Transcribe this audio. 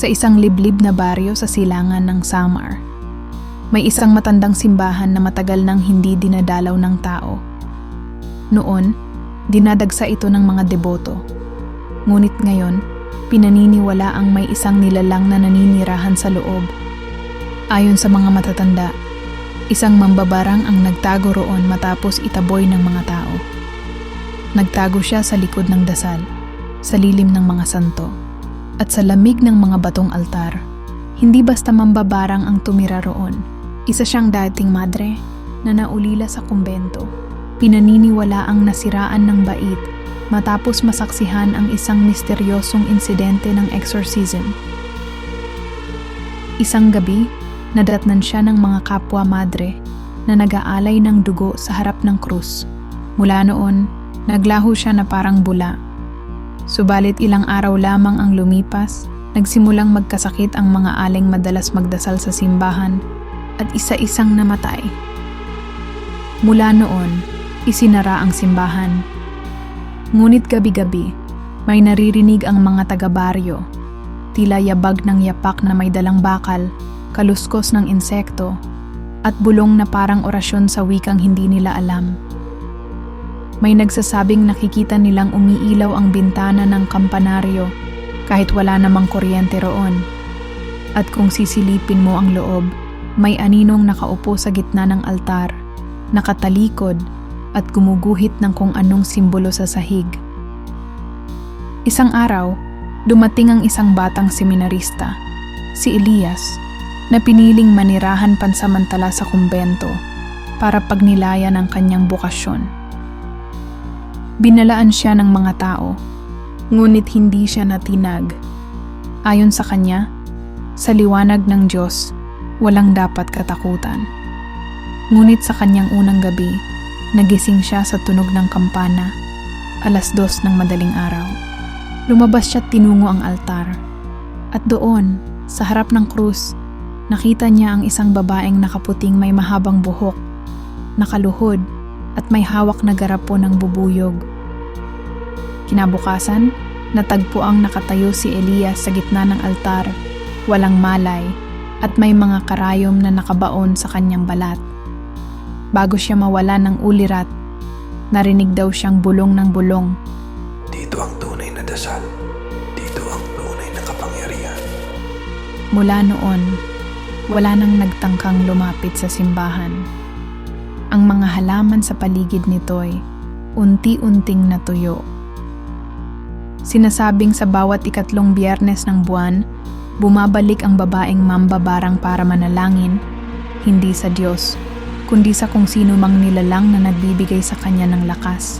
sa isang liblib na baryo sa silangan ng Samar. May isang matandang simbahan na matagal nang hindi dinadalaw ng tao. Noon, dinadagsa ito ng mga deboto. Ngunit ngayon, pinaniniwala ang may isang nilalang na naninirahan sa loob. Ayon sa mga matatanda, isang mambabarang ang nagtago roon matapos itaboy ng mga tao. Nagtago siya sa likod ng dasal, sa lilim ng mga santo, at sa lamig ng mga batong altar. Hindi basta mambabarang ang tumira roon. Isa siyang dating madre na naulila sa kumbento. Pinaniniwala ang nasiraan ng bait matapos masaksihan ang isang misteryosong insidente ng exorcism. Isang gabi, nadatnan siya ng mga kapwa madre na nag-aalay ng dugo sa harap ng krus. Mula noon, naglaho siya na parang bula. Subalit ilang araw lamang ang lumipas, nagsimulang magkasakit ang mga aling madalas magdasal sa simbahan at isa-isang namatay. Mula noon, isinara ang simbahan. Ngunit gabi-gabi, may naririnig ang mga taga-baryo. Tila yabag ng yapak na may dalang bakal, kaluskos ng insekto, at bulong na parang orasyon sa wikang hindi nila alam. May nagsasabing nakikita nilang umiilaw ang bintana ng kampanaryo kahit wala namang kuryente roon. At kung sisilipin mo ang loob, may aninong nakaupo sa gitna ng altar, nakatalikod at gumuguhit ng kung anong simbolo sa sahig. Isang araw, dumating ang isang batang seminarista, si Elias, na piniling manirahan pansamantala sa kumbento para pagnilayan ang kanyang bukasyon. Binalaan siya ng mga tao, ngunit hindi siya natinag. Ayon sa kanya, sa liwanag ng Diyos, walang dapat katakutan. Ngunit sa kanyang unang gabi, nagising siya sa tunog ng kampana, alas dos ng madaling araw. Lumabas siya tinungo ang altar. At doon, sa harap ng krus, nakita niya ang isang babaeng nakaputing may mahabang buhok, nakaluhod, at may hawak na garapo ng bubuyog. Kinabukasan, natagpo ang nakatayo si Elias sa gitna ng altar, walang malay, at may mga karayom na nakabaon sa kanyang balat. Bago siya mawala ng ulirat, narinig daw siyang bulong ng bulong. Dito ang tunay na dasal. Dito ang tunay na kapangyarihan. Mula noon, wala nang nagtangkang lumapit sa simbahan. Ang mga halaman sa paligid nito'y unti-unting natuyo. Sinasabing sa bawat ikatlong biyernes ng buwan, bumabalik ang babaeng mambabarang para manalangin, hindi sa Diyos, kundi sa kung sino mang nilalang na nagbibigay sa kanya ng lakas.